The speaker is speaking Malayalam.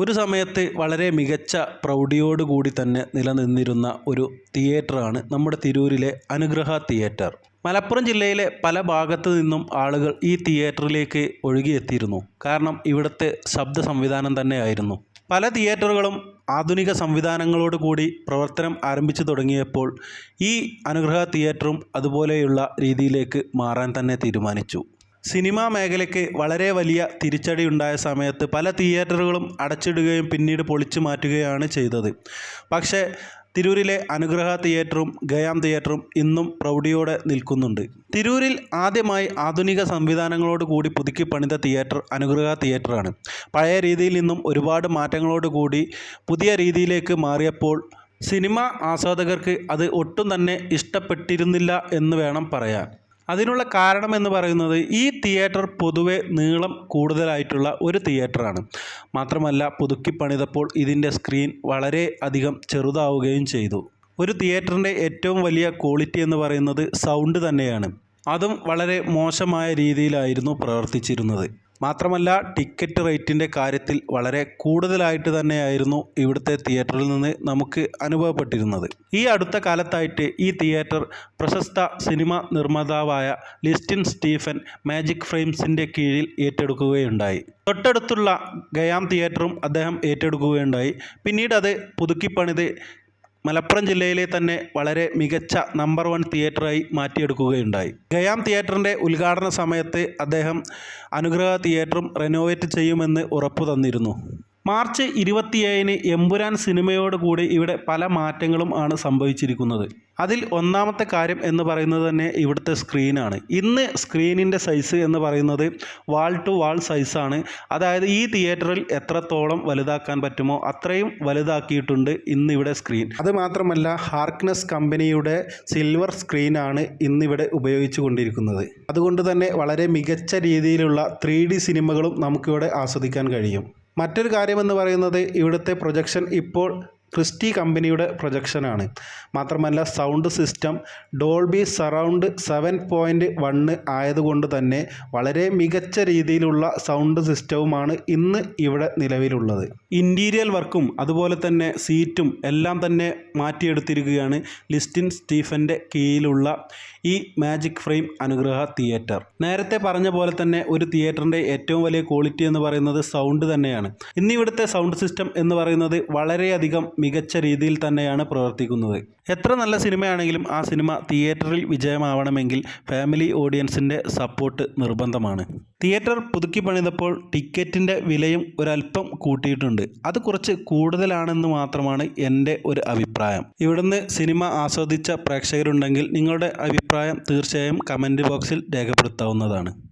ഒരു സമയത്ത് വളരെ മികച്ച പ്രൗഢിയോടുകൂടി തന്നെ നിലനിന്നിരുന്ന ഒരു തിയേറ്ററാണ് നമ്മുടെ തിരൂരിലെ അനുഗ്രഹ തിയേറ്റർ. മലപ്പുറം ജില്ലയിലെ പല ഭാഗത്തു നിന്നും ആളുകൾ ഈ തിയേറ്ററിലേക്ക് ഒഴുകിയെത്തിയിരുന്നു. കാരണം ഇവിടുത്തെ ശബ്ദ സംവിധാനം തന്നെയായിരുന്നു. പല തിയേറ്ററുകളും ആധുനിക സംവിധാനങ്ങളോട് കൂടി പ്രവർത്തനം ആരംഭിച്ചു തുടങ്ങിയപ്പോൾ ഈ അനുഗ്രഹ തിയേറ്ററും അതുപോലെയുള്ള രീതിയിലേക്ക് മാറാൻ തന്നെ തീരുമാനിച്ചു. സിനിമാ മേഖലയ്ക്ക് വളരെ വലിയ തിരിച്ചടി ഉണ്ടായ സമയത്ത് പല തിയേറ്ററുകളും അടച്ചിടുകയും പിന്നീട് പൊളിച്ചു മാറ്റുകയാണ് ചെയ്തത്. പക്ഷേ തിരൂരിലെ അനുഗ്രഹ തിയേറ്ററും ഗയാം തിയേറ്ററും ഇന്നും പ്രൗഢിയോടെ നിൽക്കുന്നുണ്ട്. തിരൂരിൽ ആദ്യമായി ആധുനിക സംവിധാനങ്ങളോട് കൂടി പുതുക്കി പണിത തിയേറ്റർ അനുഗ്രഹ തിയേറ്ററാണ്. പഴയ രീതിയിൽ നിന്നും ഒരുപാട് മാറ്റങ്ങളോട് കൂടി പുതിയ രീതിയിലേക്ക് മാറിയപ്പോൾ സിനിമ ആസ്വാദകർക്ക് അത് ഒട്ടും തന്നെ ഇഷ്ടപ്പെട്ടിരുന്നില്ല എന്ന് വേണം പറയാൻ. അതിനുള്ള കാരണം എന്ന് പറയുന്നത് ഈ തിയേറ്റർ പൊതുവെ നീളം കൂടുതലായിട്ടുള്ള ഒരു തിയേറ്ററാണ്. മാത്രമല്ല പുതുക്കി പണിതപ്പോൾ ഇതിന്റെ സ്ക്രീൻ വളരെ അധികം ചെറുതാവുകയും ചെയ്തു. ഒരു തിയേറ്ററിന്റെ ഏറ്റവും വലിയ ക്വാളിറ്റി എന്ന് പറയുന്നത് സൗണ്ട് തന്നെയാണ്. അതും വളരെ മോശമായ രീതിയിലായിരുന്നു പ്രവർത്തിച്ചിരുന്നത്. മാത്രമല്ല ടിക്കറ്റ് റേറ്റിന്റെ കാര്യത്തിൽ വളരെ കൂടുതലായിട്ട് തന്നെയായിരുന്നു ഇവിടുത്തെ തിയേറ്ററിൽ നിന്ന് നമുക്ക് അനുഭവപ്പെട്ടിരുന്നത്. ഈ അടുത്ത കാലത്തായിട്ട് ഈ തിയേറ്റർ പ്രശസ്ത സിനിമ നിർമ്മാതാവായ ലിസ്റ്റിൻ സ്റ്റീഫൻ മാജിക് ഫ്രെയിംസിന്റെ കീഴിൽ ഏറ്റെടുക്കുകയുണ്ടായി. തൊട്ടടുത്തുള്ള ഗയാം തിയേറ്ററും അദ്ദേഹം ഏറ്റെടുക്കുകയുണ്ടായി. പിന്നീട് അത് പുതുക്കിപ്പണിത് മലപ്പുറം ജില്ലയിലെ തന്നെ വളരെ മികച്ച നമ്പർ വൺ തിയേറ്ററായി മാറ്റിയെടുക്കുകയുണ്ടായി. ഗയാം തിയേറ്ററിന്റെ ഉദ്ഘാടന സമയത്ത് അദ്ദേഹം അനുഗ്രഹ തിയേറ്ററും റെനോവേറ്റ് ചെയ്യുമെന്ന് ഉറപ്പു തന്നിരുന്നു. മാർച്ച് ഇരുപത്തിയേഴിന് എമ്പുരാൻ സിനിമയോടുകൂടി ഇവിടെ പല മാറ്റങ്ങളും ആണ് സംഭവിച്ചിരിക്കുന്നത്. അതിൽ ഒന്നാമത്തെ കാര്യം എന്ന് പറയുന്നത് തന്നെ ഇവിടുത്തെ സ്ക്രീനാണ് ഇന്ന് സ്ക്രീനിന്റെ സൈസ് എന്ന് പറയുന്നത് വാൾ ടു വാൾ സൈസാണ് അതായത് ഈ തിയേറ്ററിൽ എത്രത്തോളം വലുതാക്കാൻ പറ്റുമോ അത്രയും വലുതാക്കിയിട്ടുണ്ട് ഇന്ന് ഇവിടെ സ്ക്രീൻ അതുമാത്രമല്ല ഹാർക്നസ് കമ്പനിയുടെ സിൽവർ സ്ക്രീനാണ് ഇന്നിവിടെ ഉപയോഗിച്ചു കൊണ്ടിരിക്കുന്നത്. അതുകൊണ്ട് തന്നെ വളരെ മികച്ച രീതിയിലുള്ള ത്രീ സിനിമകളും നമുക്കിവിടെ ആസ്വദിക്കാൻ കഴിയും. മറ്റൊരു കാര്യമെന്ന് പറയുന്നത് ഇവിടുത്തെ പ്രൊജക്ഷൻ ഇപ്പോൾ ക്രിസ്റ്റി കമ്പനിയുടെ പ്രൊജക്ഷനാണ്. മാത്രമല്ല sound system Dolby surround seven point one ആയതുകൊണ്ട് തന്നെ വളരെ മികച്ച രീതിയിലുള്ള സൗണ്ട് സിസ്റ്റവുമാണ് ഇന്ന് ഇവിടെ നിലവിലുള്ളത്. ഇന്റീരിയൽ വർക്കും അതുപോലെ തന്നെ സീറ്റും എല്ലാം തന്നെ മാറ്റിയെടുത്തിരിക്കുകയാണ് ലിസ്റ്റിൻ സ്റ്റീഫന്റെ കീഴിലുള്ള ഈ മാജിക് ഫ്രെയിം അനുഗ്രഹ തിയേറ്റർ. നേരത്തെ പറഞ്ഞ പോലെ തന്നെ ഒരു തിയേറ്ററിന്റെ ഏറ്റവും വലിയ ക്വാളിറ്റി എന്ന് പറയുന്നത് സൗണ്ട് തന്നെയാണ്. ഇന്നിവിടുത്തെ സൗണ്ട് സിസ്റ്റം എന്ന് പറയുന്നത് വളരെയധികം മികച്ച രീതിയിൽ തന്നെയാണ് പ്രവർത്തിക്കുന്നത്. എത്ര നല്ല സിനിമയാണെങ്കിലും ആ സിനിമ തിയേറ്ററിൽ വിജയമാവണമെങ്കിൽ ഫാമിലി ഓഡിയൻസിന്റെ സപ്പോർട്ട് നിർബന്ധമാണ്. തിയേറ്റർ പുതുക്കി പണിതപ്പോൾ ടിക്കറ്റിന്റെ വിലയും ഒരല്പം കൂട്ടിയിട്ടുണ്ട്. അത് കുറച്ച് കൂടുതലാണെന്ന് മാത്രമാണ് എന്റെ ഒരു അഭിപ്രായം. ഇവിടുന്ന് സിനിമ ആസ്വദിച്ച പ്രേക്ഷകരുണ്ടെങ്കിൽ നിങ്ങളുടെ അഭിപ്രായം തീർച്ചയായും കമന്റ് ബോക്സിൽ രേഖപ്പെടുത്താവുന്നതാണ്.